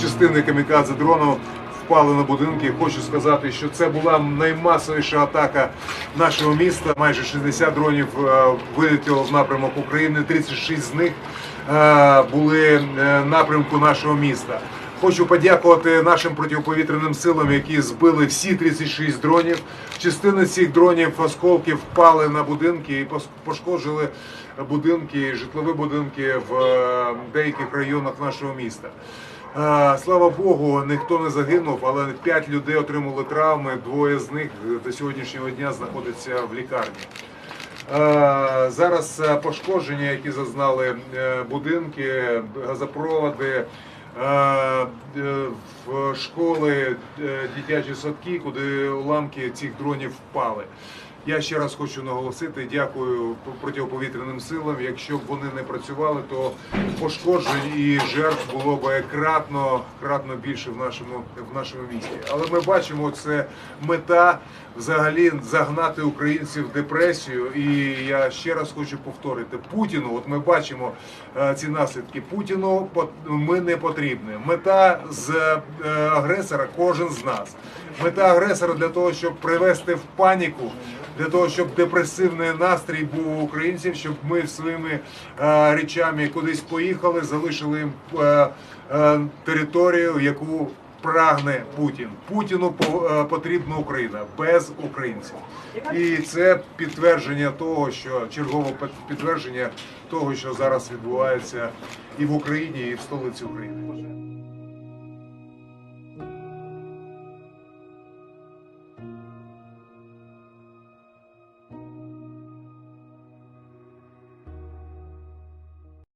Частини камікадзе дрону впали на будинки. Хочу сказати, що це була наймасовіша атака нашого міста. Майже 60 дронів вилетіло в напрямок України. 36 з них були е, напрямку нашого міста. Хочу подякувати нашим протиповітряним силам, які збили всі 36 дронів. Частина цих дронів осколків впали на будинки і пошкоджили будинки, житлові будинки в е, деяких районах нашого міста. Е, Слава Богу, ніхто не загинув, але п'ять людей отримали травми. Двоє з них до сьогоднішнього дня знаходяться в лікарні. Е, Зараз пошкодження, які зазнали будинки, газопроводи, в школи, е, дитячі садки, куди уламки цих дронів впали. Я ще раз хочу наголосити, дякую протиповітряним силам. Якщо б вони не працювали, то пошкоджень і жертв було б кратно, кратно більше в нашому в нашому місті. Але ми бачимо, це мета взагалі загнати українців в депресію. І я ще раз хочу повторити Путіну. От ми бачимо е, ці наслідки. Путіну ми не потрібні. Мета з е, агресора кожен з нас. Мета агресора для того, щоб привести в паніку, для того, щоб депресивний настрій був у українців, щоб ми своїми е, речами кудись поїхали, залишили їм е, е, територію, яку прагне Путін. Путіну по- е, потрібна Україна без українців. І це підтвердження того, що чергове під- підтвердження того, що зараз відбувається і в Україні, і в столиці України.